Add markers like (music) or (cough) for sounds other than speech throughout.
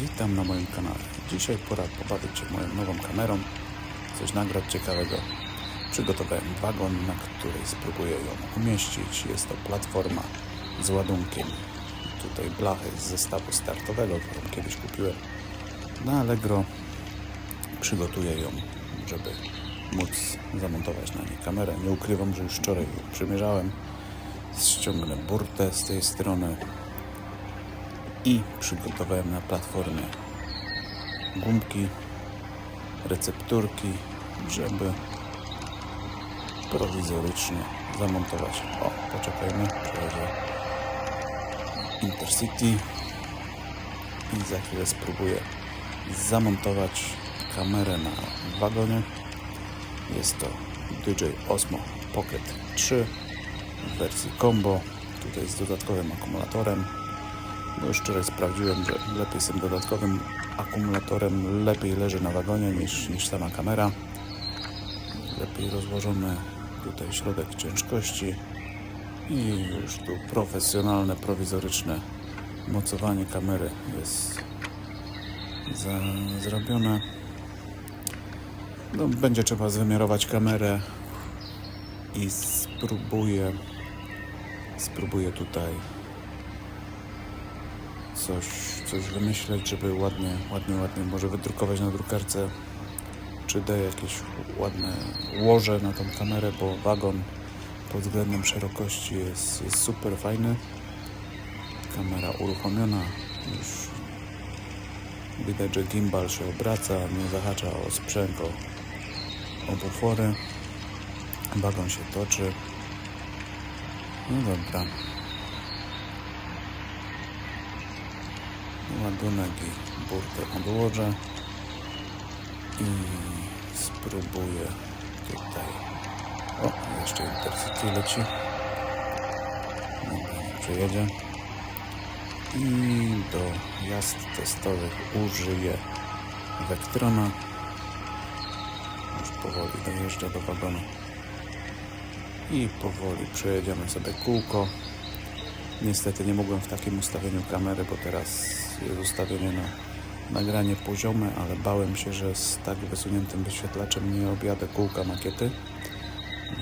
Witam na moim kanale. Dzisiaj pora pobawić się moją nową kamerą, coś nagrać ciekawego. Przygotowałem wagon, na której spróbuję ją umieścić. Jest to platforma z ładunkiem. Tutaj blachy z zestawu startowego, którą kiedyś kupiłem na Allegro. Przygotuję ją, żeby móc zamontować na niej kamerę. Nie ukrywam, że już wczoraj ją przymierzałem. Ściągnę burtę z tej strony i przygotowałem na platformie gumki, recepturki, żeby prowizorycznie zamontować. O, poczekajmy, przejedzie Intercity i za chwilę spróbuję zamontować kamerę na wagonie. Jest to DJI Osmo Pocket 3 w wersji combo, tutaj z dodatkowym akumulatorem. Bo już wczoraj sprawdziłem, że lepiej z tym dodatkowym akumulatorem lepiej leży na wagonie niż, niż sama kamera. Lepiej rozłożony tutaj środek ciężkości i już tu profesjonalne, prowizoryczne mocowanie kamery jest za, zrobione. No, będzie trzeba wymiarować kamerę i spróbuję spróbuję tutaj coś, coś wymyśleć, żeby ładnie, ładnie, ładnie może wydrukować na drukarce 3D jakieś ładne łoże na tą kamerę, bo wagon pod względem szerokości jest, jest super fajny. Kamera uruchomiona, już widać, że gimbal się obraca, nie zahacza o sprzęg, o, o bufory. Wagon się toczy. No dobra. Ładunek i burtę odłożę i spróbuję tutaj. O, jeszcze Intercity leci. Dobra, nie przejedzie. I do jazd testowych użyję Vectrona. Już powoli dojeżdża do wagonu. I powoli przejedziemy sobie kółko Niestety nie mogłem w takim ustawieniu kamery, bo teraz jest ustawienie na nagranie poziome, ale bałem się, że z tak wysuniętym wyświetlaczem nie objadę kółka makiety,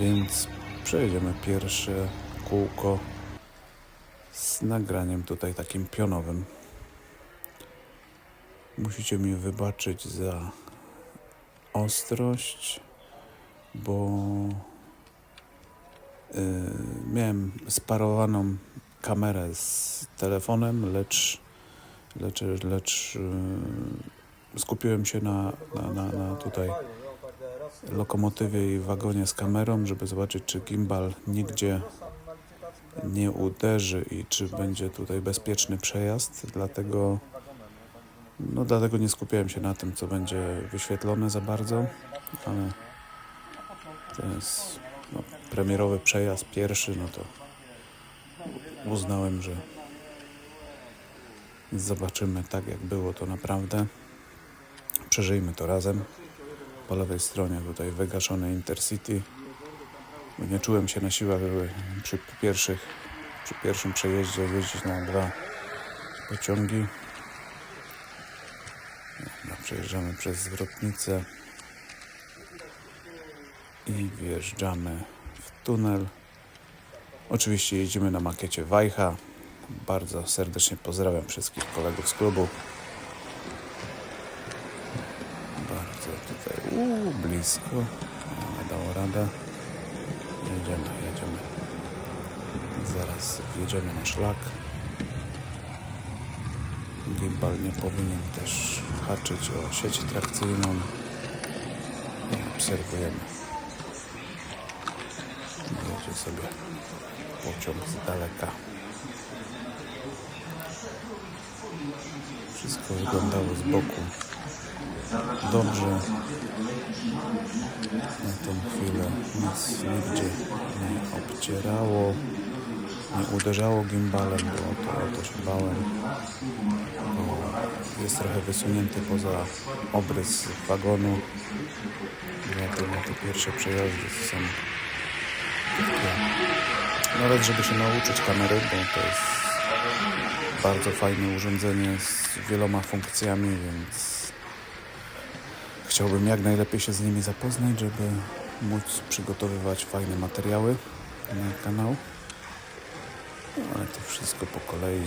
więc przejedziemy pierwsze kółko z nagraniem tutaj takim pionowym. Musicie mi wybaczyć za ostrość, bo yy, miałem sparowaną kamerę z telefonem, lecz, lecz, lecz yy, skupiłem się na, na, na, na tutaj lokomotywie i wagonie z kamerą, żeby zobaczyć, czy gimbal nigdzie nie uderzy i czy będzie tutaj bezpieczny przejazd. Dlatego, no, dlatego nie skupiałem się na tym, co będzie wyświetlone za bardzo, ale to jest no, premierowy przejazd pierwszy, no to uznałem, że zobaczymy tak jak było to naprawdę. Przeżyjmy to razem. Po lewej stronie tutaj wygaszone Intercity. Nie czułem się na siłach, żeby przy pierwszych, przy pierwszym przejeździe jeździć na dwa pociągi. No, przejeżdżamy przez zwrotnicę i wjeżdżamy w tunel. Oczywiście jedziemy na makiecie Wajcha. Bardzo serdecznie pozdrawiam wszystkich kolegów z klubu. Bardzo tutaj uu, blisko, ale dało radę. Jedziemy, jedziemy. Zaraz wjedziemy na szlak. Gimbal nie powinien też haczyć o sieć trakcyjną. Obserwujemy. Jedzie sobie pociąg z daleka. Wszystko wyglądało z boku dobrze. Na tę chwilę nic nigdzie nie obcierało, nie uderzało gimbalem, bo to o się bałem. Bo jest trochę wysunięty poza obrys wagonu. Dlatego te pierwsze przejazdy są nawet żeby się nauczyć kamery, bo to jest Bardzo fajne urządzenie z wieloma funkcjami, więc chciałbym jak najlepiej się z nimi zapoznać, żeby móc przygotowywać fajne materiały na kanał. No, ale to wszystko po kolei.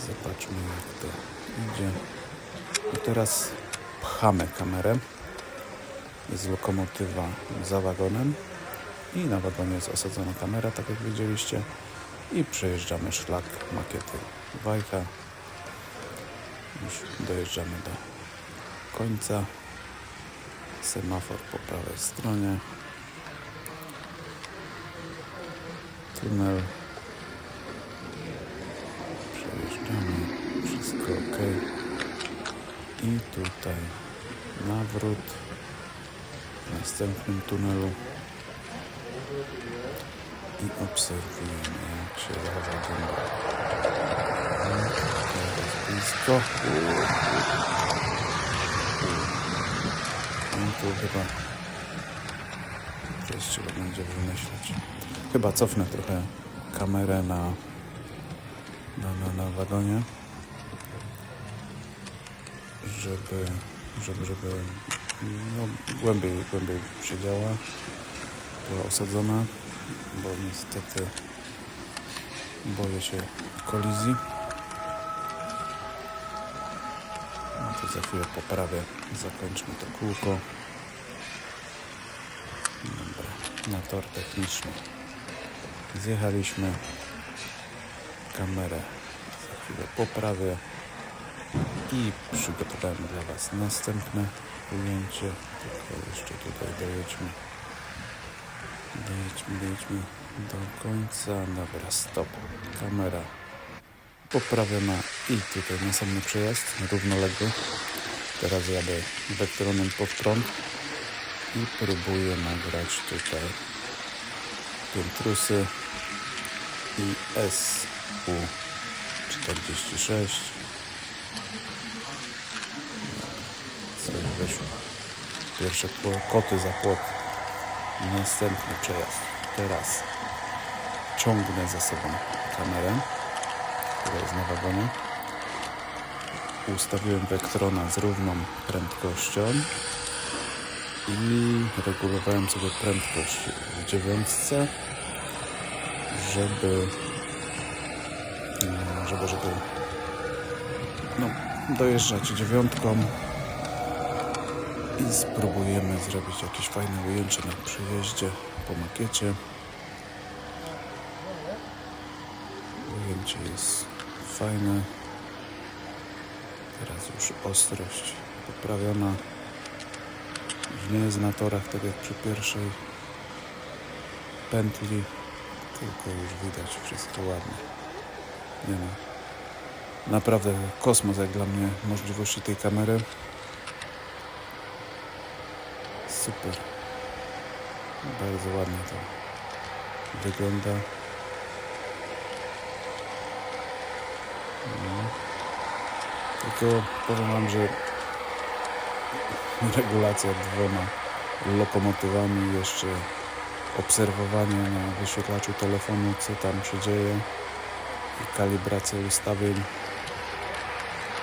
Zobaczmy jak to idzie. I teraz pchamy kamerę. Jest lokomotywa za wagonem i na wagonie jest osadzona kamera, tak jak widzieliście. I przejeżdżamy szlak makiety Wajka. Już dojeżdżamy do końca. Semafor po prawej stronie. Tunel. Przejeżdżamy. Wszystko ok. I tutaj nawrót w następnym tunelu i obserwujemy jak się. No, Teraz blisko. No tu chyba coś trzeba będzie wymyślić. Chyba cofnę trochę kamerę na, na, na, na wagonie, żeby, żeby, żeby no, głębiej, głębiej siedziała, była osadzona, bo niestety boję się kolizji. No to za chwilę poprawię, zakończmy to kółko. Dobra, na tor techniczny zjechaliśmy. Kamerę za chwilę poprawię i przygotowałem dla Was następne ujęcie. Tylko jeszcze tutaj dojedźmy. Dojedźmy, dojedźmy do końca. Dobra, stop. Kamera poprawiona i tutaj następny przejazd równoległy. Teraz jadę wektorem pod prąd i próbuję nagrać tutaj piętrusy i SU46 coś wyszło pierwsze koty za płot następny przejazd. Teraz ciągnę za sobą kamerę która jest na wagonie. Ustawiłem wektrona z równą prędkością i regulowałem sobie prędkość w dziewiątce, żeby no, żeby, żeby no, dojeżdżać dziewiątką i spróbujemy zrobić jakieś fajne ujęcie na przyjeździe po makiecie. Ujęcie jest fajne. Teraz już ostrość poprawiona. Nie jest na torach tak jak przy pierwszej pętli, tylko już widać wszystko ładnie. Nie no. Naprawdę kosmos jak dla mnie możliwości tej kamery. Super. Bardzo ładnie to wygląda. No. Tylko powiem Wam, że (laughs) regulacja dwoma lokomotywami, jeszcze obserwowanie na wyświetlaczu telefonu, co tam się dzieje i kalibracja ustawień.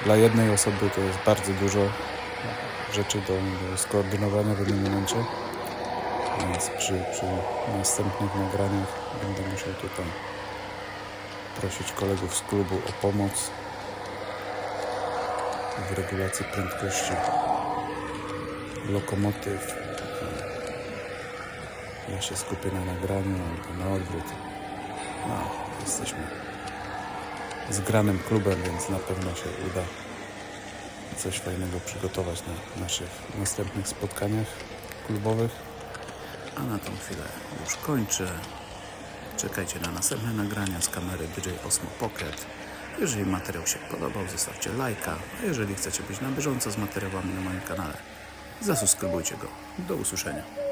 Dla jednej osoby to jest bardzo dużo rzeczy do, do skoordynowania w jednym momencie, więc przy, przy następnych nagraniach będę musiał tutaj prosić kolegów z klubu o pomoc w regulacji prędkości lokomotyw. Ja się skupię na nagraniu albo na odwrót. No, jesteśmy zgranym klubem, więc na pewno się uda coś fajnego przygotować na naszych następnych spotkaniach klubowych. A na tą chwilę już kończę. Czekajcie na następne nagrania z kamery DJI Osmo Pocket. Jeżeli materiał się podobał, zostawcie lajka, a jeżeli chcecie być na bieżąco z materiałami na moim kanale, zasubskrybujcie go. Do usłyszenia.